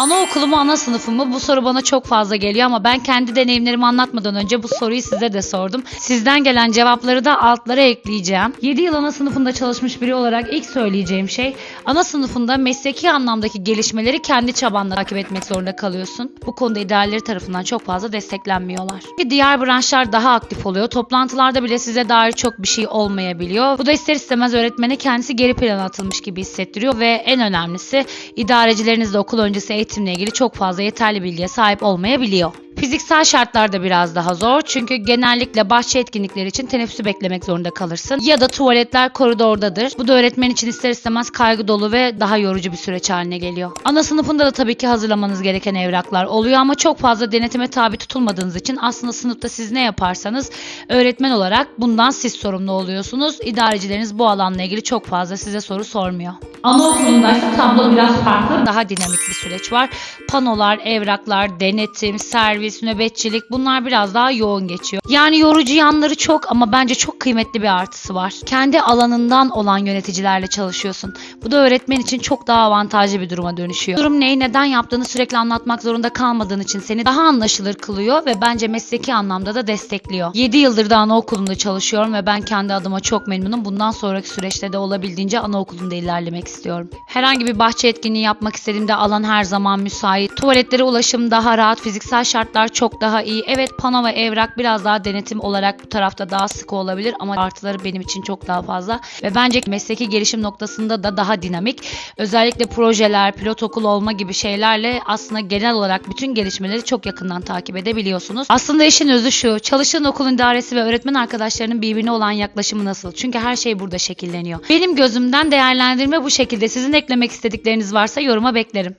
Anaokulu mu ana sınıfı mı? Bu soru bana çok fazla geliyor ama ben kendi deneyimlerimi anlatmadan önce bu soruyu size de sordum. Sizden gelen cevapları da altlara ekleyeceğim. 7 yıl ana sınıfında çalışmış biri olarak ilk söyleyeceğim şey ana sınıfında mesleki anlamdaki gelişmeleri kendi çabanla takip etmek zorunda kalıyorsun. Bu konuda idealleri tarafından çok fazla desteklenmiyorlar. Diğer branşlar daha aktif oluyor. Toplantılarda bile size dair çok bir şey olmayabiliyor. Bu da ister istemez öğretmene kendisi geri plana atılmış gibi hissettiriyor ve en önemlisi idarecileriniz de okul öncesi eğitimle ilgili çok fazla yeterli bilgiye sahip olmayabiliyor. Fiziksel şartlar da biraz daha zor çünkü genellikle bahçe etkinlikleri için teneffüsü beklemek zorunda kalırsın. Ya da tuvaletler koridordadır. Bu da öğretmen için ister istemez kaygı dolu ve daha yorucu bir süreç haline geliyor. Ana sınıfında da tabii ki hazırlamanız gereken evraklar oluyor ama çok fazla denetime tabi tutulmadığınız için aslında sınıfta siz ne yaparsanız öğretmen olarak bundan siz sorumlu oluyorsunuz. İdarecileriniz bu alanla ilgili çok fazla size soru sormuyor. Anaokulunda tablo biraz farklı. Daha dinamik bir süreç var. Panolar, evraklar, denetim, servis, nöbetçilik bunlar biraz daha yoğun geçiyor. Yani yorucu yanları çok ama bence çok kıymetli bir artısı var. Kendi alanından olan yöneticilerle çalışıyorsun. Bu da öğretmen için çok daha avantajlı bir duruma dönüşüyor. Durum neyi neden yaptığını sürekli anlatmak zorunda kalmadığın için seni daha anlaşılır kılıyor ve bence mesleki anlamda da destekliyor. 7 yıldır da anaokulunda çalışıyorum ve ben kendi adıma çok memnunum. Bundan sonraki süreçte de olabildiğince anaokulunda ilerlemek istiyorum. Herhangi bir bahçe etkinliği yapmak istediğimde alan her zaman müsait. Tuvaletlere ulaşım daha rahat, fiziksel şartlar çok daha iyi. Evet pano ve evrak biraz daha denetim olarak bu tarafta daha sıkı olabilir ama artıları benim için çok daha fazla. Ve bence mesleki gelişim noktasında da daha dinamik. Özellikle projeler, pilot okul olma gibi şeylerle aslında genel olarak bütün gelişmeleri çok yakından takip edebiliyorsunuz. Aslında işin özü şu. Çalışan okulun idaresi ve öğretmen arkadaşlarının birbirine olan yaklaşımı nasıl? Çünkü her şey burada şekilleniyor. Benim gözümden değerlendirme bu şekilde. Sizin eklemek istedikleriniz varsa yoruma beklerim.